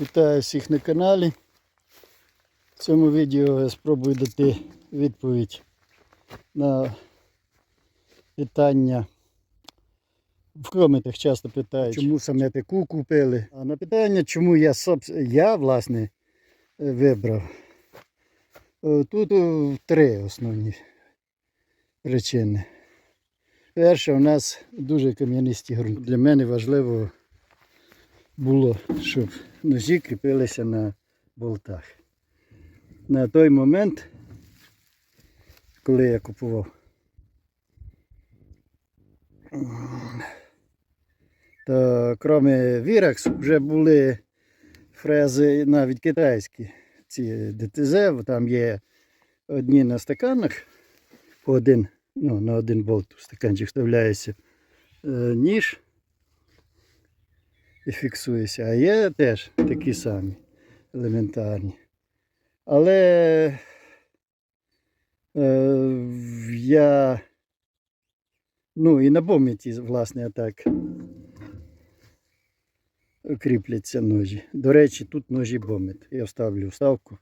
Вітаю всіх на каналі. В цьому відео я спробую дати відповідь на питання. В коментах часто питають, чому саме таку купили. А на питання, чому я, я власне вибрав. Е, Тут е, три основні причини. Перше, у нас дуже кам'янисті ґрунти. Для мене важливо було, щоб ножі кріпилися на болтах. На той момент, коли я купував, то крім Virax вже були фрези навіть китайські. Ці ДТЗ, там є одні на стаканах, по один, ну, на один болт в стаканчик вставляється е, ніж і фіксується. А є теж такі самі елементарні. Але е, я ну і на пам'яті, власне, так кріпляться ножі. До речі, тут ножі бомет. Я вставлю вставку.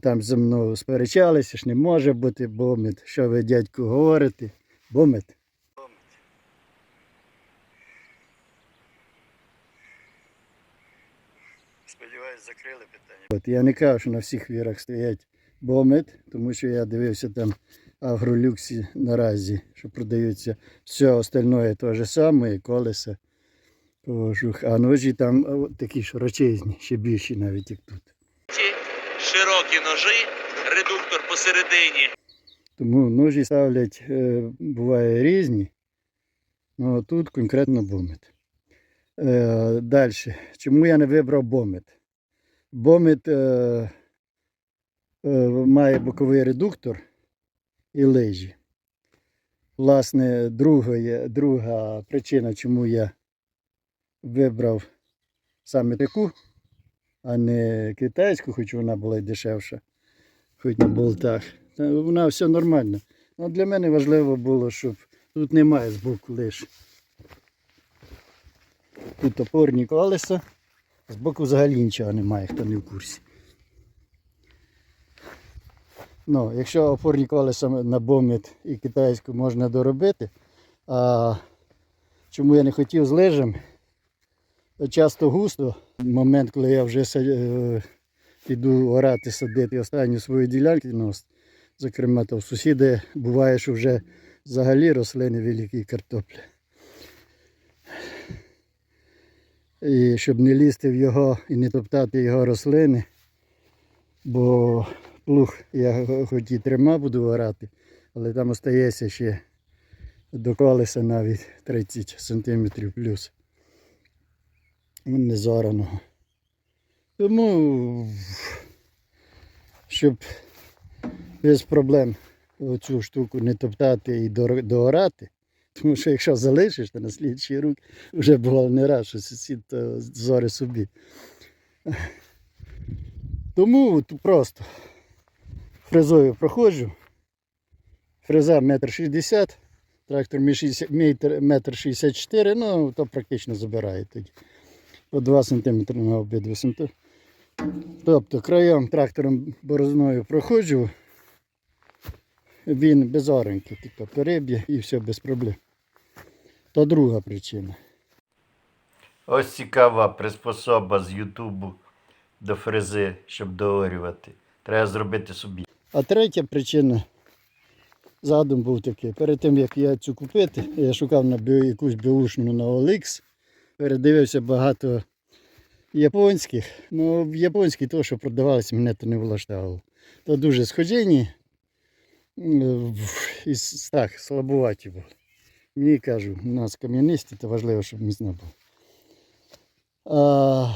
Там зі мною сперечалися, ж не може бути бомет. Що ви, дядьку, говорите? Бомет. Закрили питання. От я не кажу, що на всіх вірах стоять бомет, тому що я дивився там агролюксі наразі, що продаються все остальное те ж саме, і колеса, кожух. А ножі там такі широчезні, ще більші навіть як тут. широкі ножі, редуктор посередині. Тому ножі ставлять, е, буває різні. Ну, а тут конкретно бомет. Е, Далі. Чому я не вибрав бомет? Бомет е, е, має боковий редуктор і лижі. Власне, друга, друга причина, чому я вибрав саме таку, а не китайську, хоч вона була й дешевша, хоч на болтах. Вона все нормально. Ну, для мене важливо було, щоб тут немає збоку лиш. Тут опорні колеса, збоку взагалі нічого немає, хто не в курсі. Ну, якщо опорні колеса на бомет і китайську можна доробити, а чому я не хотів з лижем, часто густо, момент, коли я вже е, піду орати, садити останню свою ділянку, ну, зокрема, то в сусіди буває, що вже взагалі рослини великі картоплі. І щоб не лізти в його і не топтати його рослини, бо плуг я хоч і трьома буду орати, але там остається ще до колеса навіть 30 см плюс. Не зораного. Тому, щоб без проблем цю штуку не топтати і доорати. Тому що якщо залишиш, то на слідчий рук вже було не раз, що сусід то зоре собі. Тому просто фрезою проходжу. Фреза метр шістдесят, трактор мі- 60 метр- метр шістдесят чотири, ну то практично забирає тоді. По 2 см на обидві см. Тобто краєм трактором борозною проходжу, він без оранки, типу переб'є і все без проблем. То друга причина. Ось цікава приспособа з Ютубу до фрези, щоб доорювати. Треба зробити собі. А третя причина, задум був такий. Перед тим як я цю купити, я шукав на біо- якусь біушну на OLX, передивився багато японських. Ну, в японській то, що продавалося, мене то не влаштовувало. То дуже схожені і так, слабуваті були. Мені кажу, у нас кам'янисті, то важливо, щоб міцно було. А,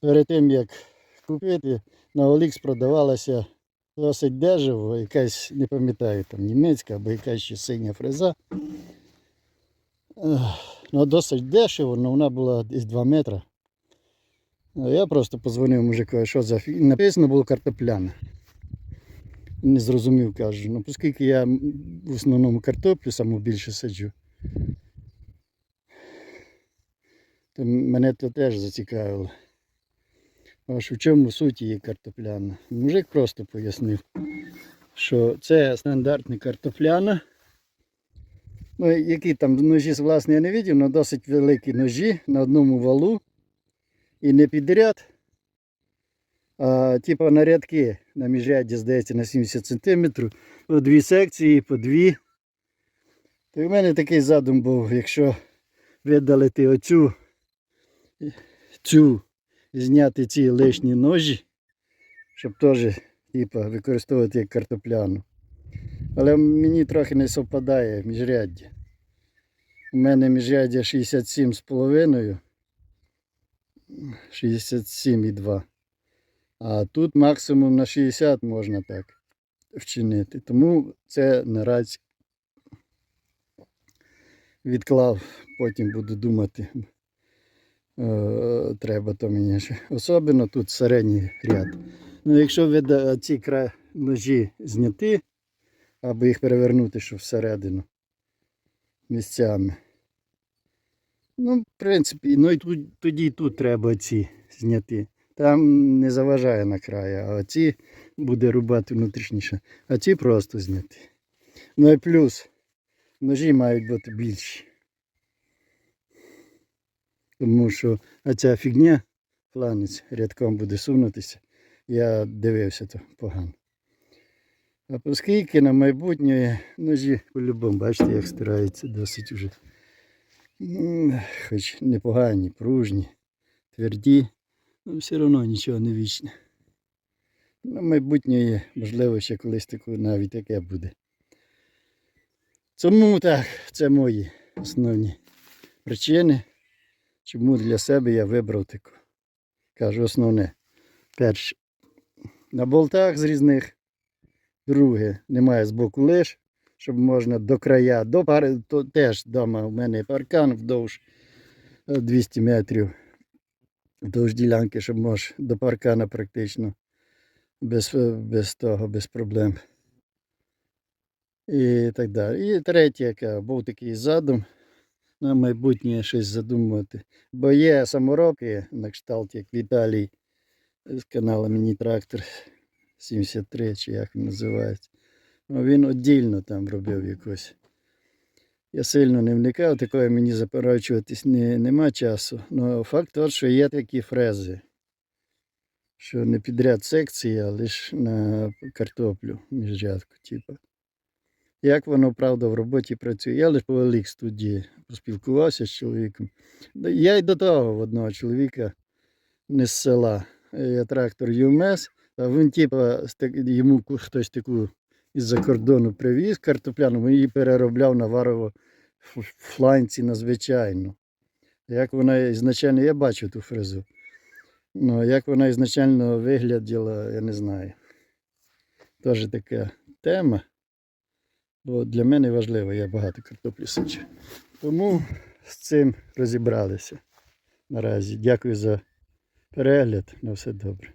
перед тим як купити, на OLX продавалася досить дешево, якась, не пам'ятаю, там німецька або якась ще синя фреза. Ну, досить дешево, але вона була десь 2 метри. Я просто позвонив мужику, що за фі... Написано було картопляна. Не зрозумів, кажу. Ну, оскільки я в основному картоплю саму більше саджу. То мене то теж зацікавило. Аж в чому суть її картопляна? Мужик просто пояснив, що це стандартна картопляна. Ну, які там ножі, власне, я не бачив, але досить великі ножі на одному валу. І не підряд. Типу на рядки на міжряді, здається, на 70 см. По дві секції, по дві. То в мене такий задум був, якщо видалити оцю, цю, зняти ці лишні ножі, щоб теж типу, використовувати як картопляну. Але мені трохи не совпадає міжряддя. У мене міжряддя 67,5, 67,2. А тут максимум на 60 можна так вчинити. Тому це наразі відклав, потім буду думати. Е, треба то мені ще. Особливо тут середній ряд. Ну, якщо вида- ці кра... ножі зняти, або їх перевернути, що всередину місцями. Ну, в принципі, ну і тоді і тут треба ці зняти. Там не заважає на краю, а оці буде рубати внутрішніше, а ці просто зняти. Ну і плюс, ножі мають бути більші. Тому що оця фігня, фланець рядком буде сунутися. Я дивився то погано. А оскільки на майбутнє ножі по-любому, бачите, як стираються досить уже. Хоч непогані, пружні, тверді, але все одно нічого не вічне. На майбутнє, можливо, ще колись таке навіть таке буде. Тому так, це мої основні причини, чому для себе я вибрав таку. Кажу, основне. Перше, на болтах з різних. Друге, немає збоку лиш, щоб можна до края, до пари, то теж вдома у мене паркан вдовж е, 200 метрів вдовж ділянки, щоб можеш до паркана практично без, е, без того, без проблем. І так далі. І третє, яке був такий задум на майбутнє щось задумувати. Бо є саморобки на кшталт, як Віталій з каналу Міні Трактор 73, чи як він називається. Ну, він віддільно там робив якось. Я сильно не вникав, такої мені заперечуватись не, нема часу. Ну, факт тот, що є такі фрези, що не підряд секції, а лише на картоплю міжрядку, типу. Як воно, правда, в роботі працює? Я лише по велик студії поспілкувався з чоловіком. Я й до того в одного чоловіка не з села. Я трактор ЮМС, а він, так- йому хтось таку із-за кордону привіз картопляну, її переробляв на варово фланці на звичайну. Як вона ізначально, я бачу ту фрезу. Ну, як вона ізначально вигляділа, я не знаю. Теж така тема. Бо для мене важливо, я багато картоплі сичу. Тому з цим розібралися наразі. Дякую за перегляд. На все добре.